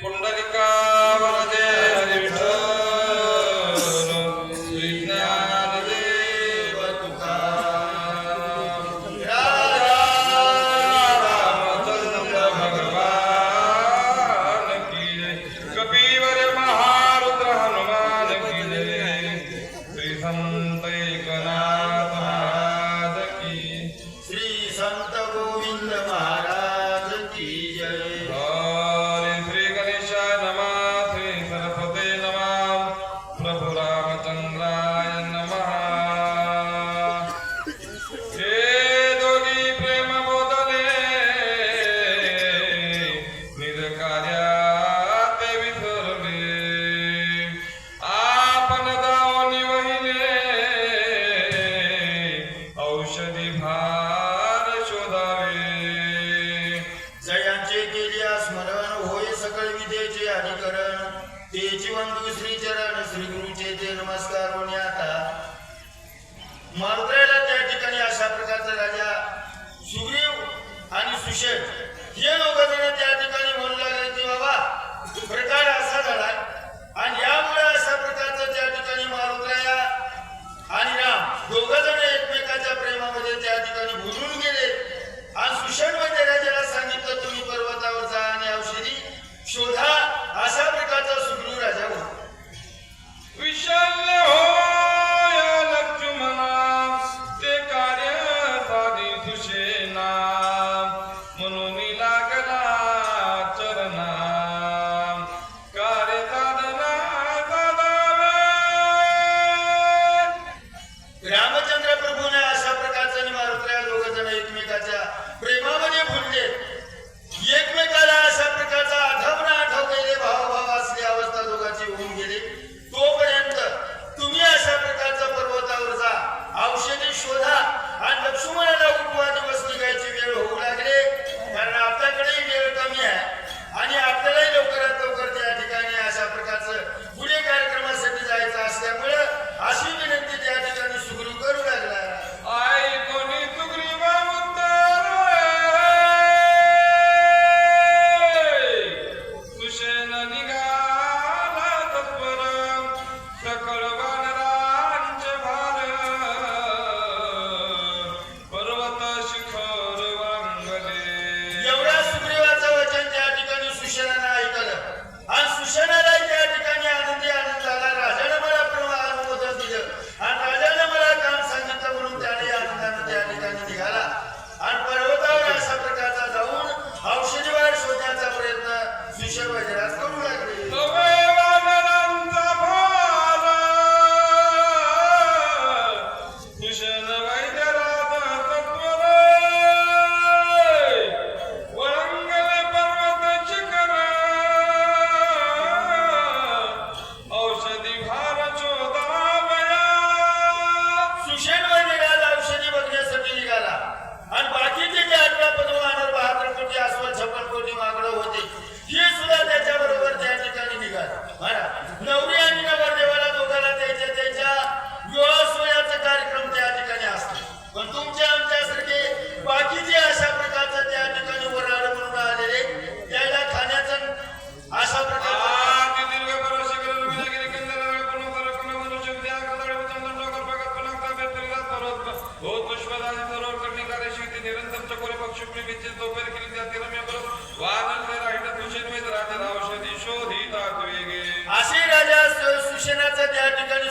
ಪುಂಡರಿಕ ವರದೇ सकळ विद्येचे अधिकरण ते जीवन श्री चरण श्री गुरुचे ते नमस्कार होण्या Krishna. पंतप्रधान निरंतर चकोरी पक्षप्रेमीचे केली जाते रम्य परत वाहन राहिला सुशेनवेद राजा रावशोधी शोधित अशी राजा सुशेनाचा त्या ठिकाणी